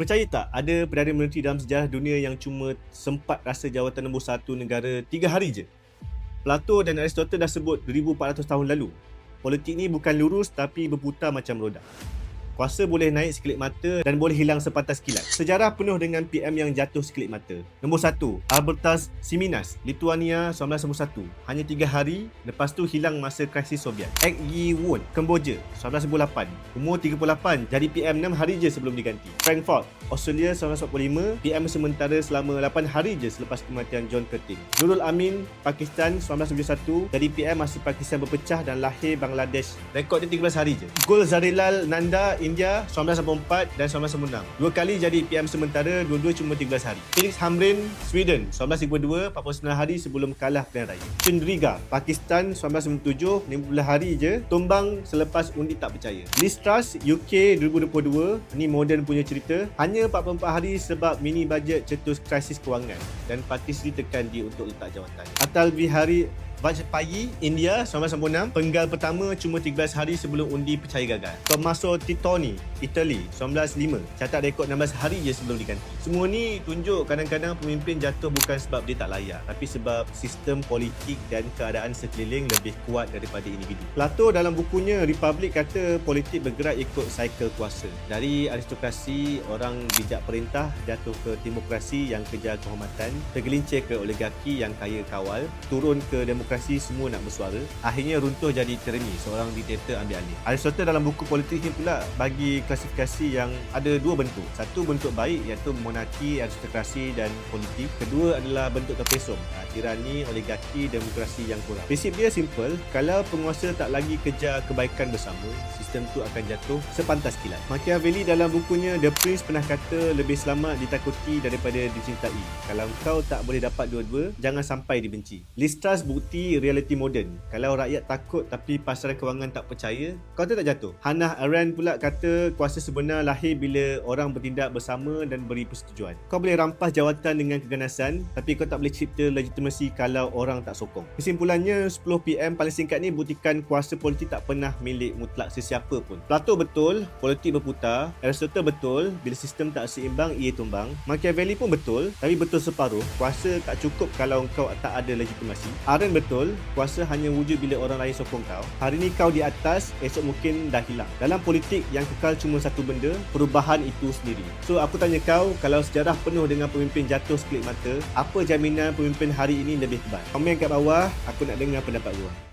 Percaya tak ada Perdana Menteri dalam sejarah dunia yang cuma sempat rasa jawatan nombor satu negara tiga hari je? Plato dan Aristotle dah sebut 1400 tahun lalu. Politik ni bukan lurus tapi berputar macam roda. Kuasa boleh naik sekelip mata dan boleh hilang sepantas kilat. Sejarah penuh dengan PM yang jatuh sekelip mata. Nombor 1, Albertas Siminas, Lithuania 1991. Hanya 3 hari, lepas tu hilang masa krisis Soviet. Ek Yi Won, Kemboja 1998. Umur 38, jadi PM 6 hari je sebelum diganti. Frankfurt, Australia 1945. PM sementara selama 8 hari je selepas kematian John Curtin. Nurul Amin, Pakistan 1971. Jadi PM masa Pakistan berpecah dan lahir Bangladesh. Rekod dia 13 hari je. Gol Zarilal Nanda, India 1984 dan 1996. Dua kali jadi PM sementara, dua-dua cuma 13 hari. Felix Hamrin, Sweden 1952, 49 hari sebelum kalah pilihan raya. Chandriga, Pakistan 1997, 15 hari je, tumbang selepas undi tak percaya. Liz Truss, UK 2022, ni moden punya cerita, hanya 44 hari sebab mini budget cetus krisis kewangan dan parti sendiri tekan dia untuk letak jawatan. Atal Bihari Vajpayee, India 1996, penggal pertama cuma 13 hari sebelum undi percaya gagal. Tommaso Titoni, Italy 1905, catat rekod 16 hari je sebelum diganti. Semua ni tunjuk kadang-kadang pemimpin jatuh bukan sebab dia tak layak, tapi sebab sistem politik dan keadaan sekeliling lebih kuat daripada individu. Plato dalam bukunya Republic kata politik bergerak ikut cycle kuasa. Dari aristokrasi, orang bijak perintah jatuh ke demokrasi yang kejar kehormatan, tergelincir ke oligarki yang kaya kawal, turun ke demokrasi demokrasi semua nak bersuara akhirnya runtuh jadi tyranny. Seorang diktator ambil alih. Aristotle dalam buku politik ni pula bagi klasifikasi yang ada dua bentuk. Satu bentuk baik iaitu monarki aristokrasi dan politik. Kedua adalah bentuk terpesong. Ha, tirani oligarki demokrasi yang kurang. Prinsip dia simple. Kalau penguasa tak lagi kejar kebaikan bersama sistem tu akan jatuh sepantas kilat. Machiavelli dalam bukunya The Prince pernah kata lebih selamat ditakuti daripada dicintai. Kalau kau tak boleh dapat dua-dua jangan sampai dibenci. Listras bukti reality moden. Kalau rakyat takut tapi pasaran kewangan tak percaya, kau tak jatuh. Hannah Arendt pula kata kuasa sebenar lahir bila orang bertindak bersama dan beri persetujuan. Kau boleh rampas jawatan dengan keganasan tapi kau tak boleh cipta legitimasi kalau orang tak sokong. Kesimpulannya 10 PM paling singkat ni buktikan kuasa politik tak pernah milik mutlak sesiapa pun. Plato betul, politik berputar. Aristotle betul, bila sistem tak seimbang ia tumbang. Machiavelli pun betul, tapi betul separuh. Kuasa tak cukup kalau kau tak ada legitimasi. Arendt betul betul, kuasa hanya wujud bila orang lain sokong kau. Hari ni kau di atas, esok mungkin dah hilang. Dalam politik yang kekal cuma satu benda, perubahan itu sendiri. So aku tanya kau, kalau sejarah penuh dengan pemimpin jatuh sekelip mata, apa jaminan pemimpin hari ini lebih tebal? Komen kat bawah, aku nak dengar pendapat kau.